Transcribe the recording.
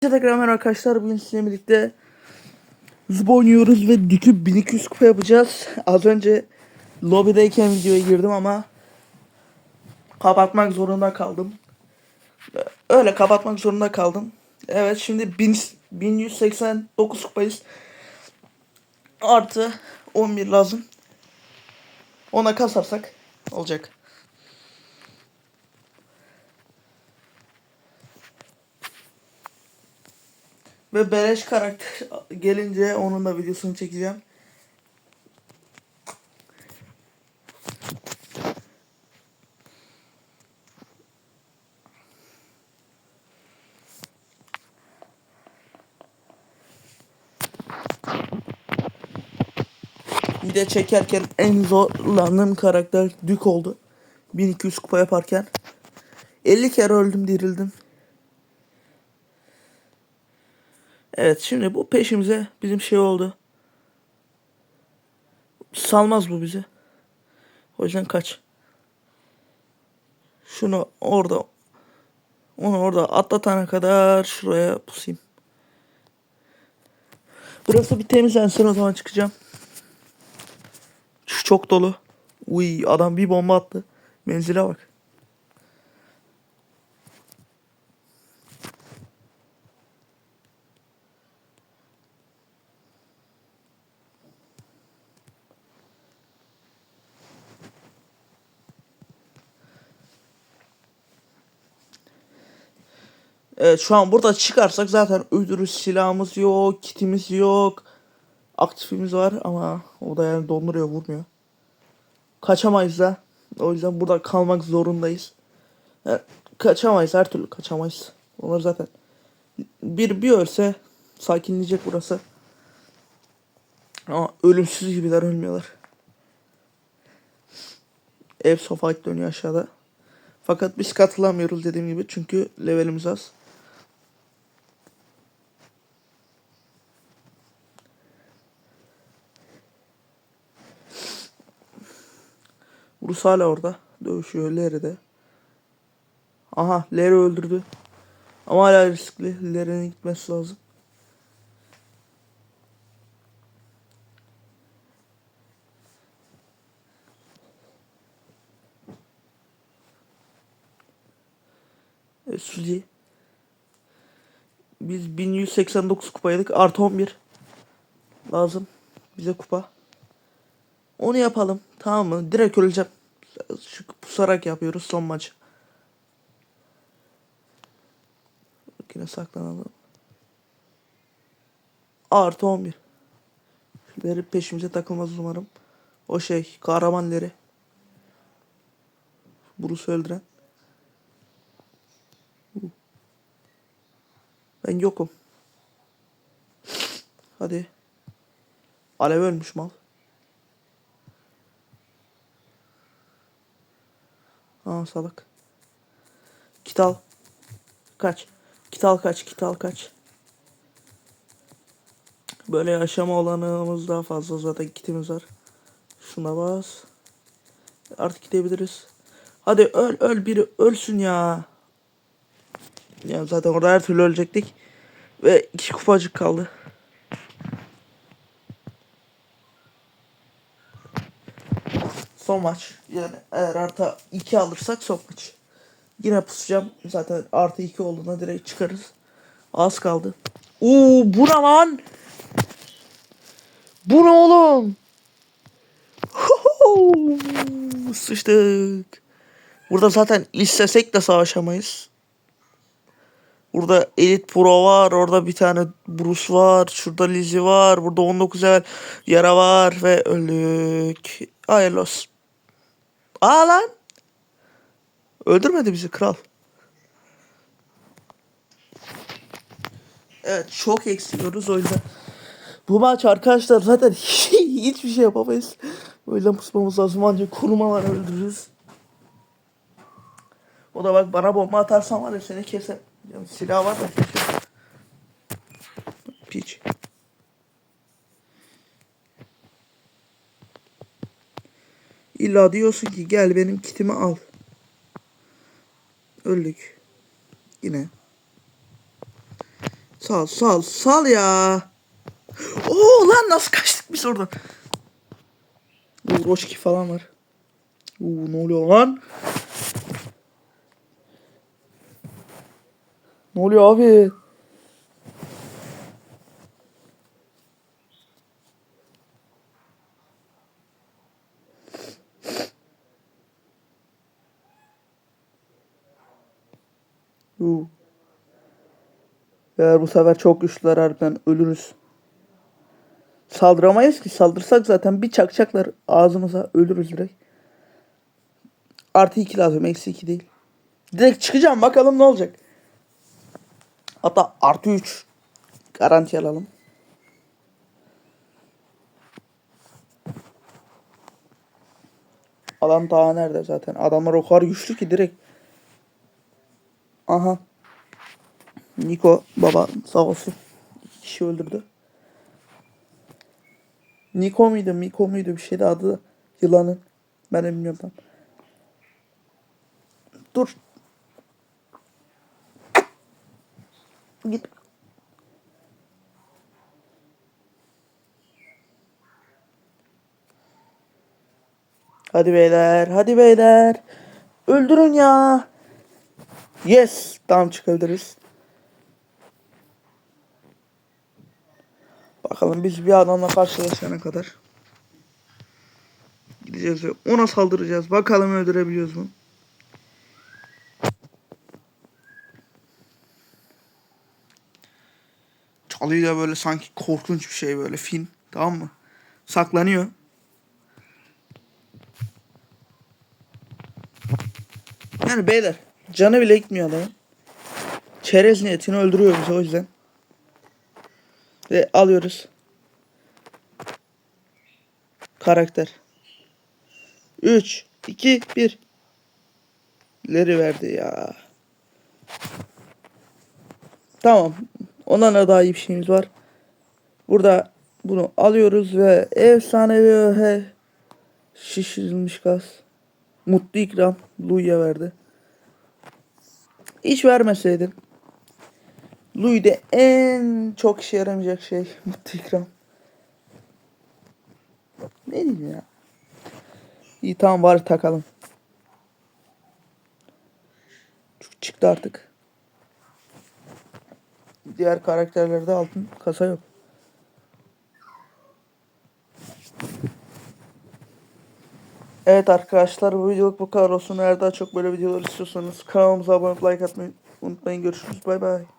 Tekrar merhaba arkadaşlar bugün sizinle birlikte zıp oynuyoruz ve dükü 1200 kupa yapacağız. Az önce lobideyken videoya girdim ama kapatmak zorunda kaldım. Öyle kapatmak zorunda kaldım. Evet şimdi 1000, 1189 kupayız. Artı 11 lazım. Ona kasarsak olacak. Ve beleş karakter gelince onun da videosunu çekeceğim. Bir de çekerken en zorlandığım karakter Dük oldu. 1200 kupa yaparken. 50 kere öldüm dirildim. Evet şimdi bu peşimize bizim şey oldu. Salmaz bu bizi. O yüzden kaç. Şunu orada onu orada atlatana kadar şuraya pusayım. Burası bir temizlensin o zaman çıkacağım. Çok dolu. Uy adam bir bomba attı. Menzile bak. Evet şu an burada çıkarsak zaten öldürürüz silahımız yok, kitimiz yok. Aktifimiz var ama o da yani donduruyor vurmuyor. Kaçamayız da. O yüzden burada kalmak zorundayız. Yani kaçamayız her türlü kaçamayız. Onlar zaten bir bir ölse sakinleyecek burası. Ama ölümsüz gibiler ölmüyorlar. Ev sofa dönüyor aşağıda. Fakat biz katılamıyoruz dediğim gibi çünkü levelimiz az. Rus hala orada. Dövüşüyor Larry'de. Aha Larry öldürdü. Ama hala riskli. Larry'nin gitmesi lazım. Evet, Suzi. Biz 1189 kupaydık. Artı 11. Lazım. Bize kupa. Onu yapalım. Tamam mı? Direkt öleceğim. Şu pusarak yapıyoruz son maçı. Yine saklanalım. Artı 11. Şunları peşimize takılmaz umarım. O şey kahramanları. Bruce öldüren. Ben yokum. Hadi. Alev ölmüş mal. Aa salak. Kit al. Kaç. Kit al kaç. Kit al kaç. Böyle yaşama olanımız daha fazla zaten kitimiz var. Şuna bas. Artık gidebiliriz. Hadi öl öl biri ölsün ya. Ya zaten orada her türlü ölecektik. Ve iki kupacık kaldı. Son maç. Yani eğer artı 2 alırsak son maç. Yine pusacağım. Zaten artı 2 olduğuna direkt çıkarız. Az kaldı. Oo bu ne lan? Bu ne oğlum? Sıçtık. Burada zaten istesek de savaşamayız. Burada Elite Pro var. Orada bir tane Bruce var. Şurada Lizzie var. Burada 19 level yara var ve öldük. Hayırlı olsun. Aa lan. Öldürmedi bizi kral. Evet çok eksiliyoruz o yüzden. Bu maç arkadaşlar zaten hiçbir şey yapamayız. O yüzden pusmamız lazım ancak korumalar öldürürüz. O da bak bana bomba atarsan var ya seni keser. Silah var da keser. Piç. İlla diyorsun ki gel benim kitimi al. Öldük. Yine. Sal sal sal ya. Oo lan nasıl kaçtık biz oradan. Oo, Roşki falan var. Oo, ne oluyor lan? Ne oluyor abi? Oo. Eğer bu sefer çok güçlüler harbiden ölürüz. Saldıramayız ki. Saldırsak zaten bir çakacaklar ağzımıza ölürüz direkt. Artı 2 lazım. Eksi 2 değil. Direkt çıkacağım bakalım ne olacak. Hatta artı 3 garanti alalım. Adam daha nerede zaten? Adamlar o kadar güçlü ki direkt. Aha. Niko baba sağ olsun. İki kişi öldürdü. Niko muydu? Miko muydu? Bir şeydi adı. Yılanın. Ben de bilmiyorum. Dur. Git. Hadi beyler, hadi beyler. Öldürün ya. Yes, tamam çıkabiliriz. Bakalım biz bir adamla karşılaşana kadar. Gideceğiz ve ona saldıracağız. Bakalım öldürebiliyoruz mu? Çalıyla böyle sanki korkunç bir şey böyle fin. Tamam mı? Saklanıyor. Yani beyler canı bile gitmiyor adamın. Çerez niyetini öldürüyor bizi o yüzden. Ve alıyoruz. Karakter. 3, 2, 1. Leri verdi ya. Tamam. Ondan da daha iyi bir şeyimiz var. Burada bunu alıyoruz ve efsanevi he, şişirilmiş gaz. Mutlu ikram. Louis'e verdi. Hiç vermeseydin. Louis'de en çok işe yaramayacak şey mutlu ikram. Ne diyeyim ya. İyi tamam bari takalım. Çıktı artık. Diğer karakterlerde altın kasa yok. Evet arkadaşlar bu videoluk bu kadar olsun. Eğer daha çok böyle videolar istiyorsanız kanalımıza abone olup like atmayı unutmayın. Görüşürüz. Bay bay.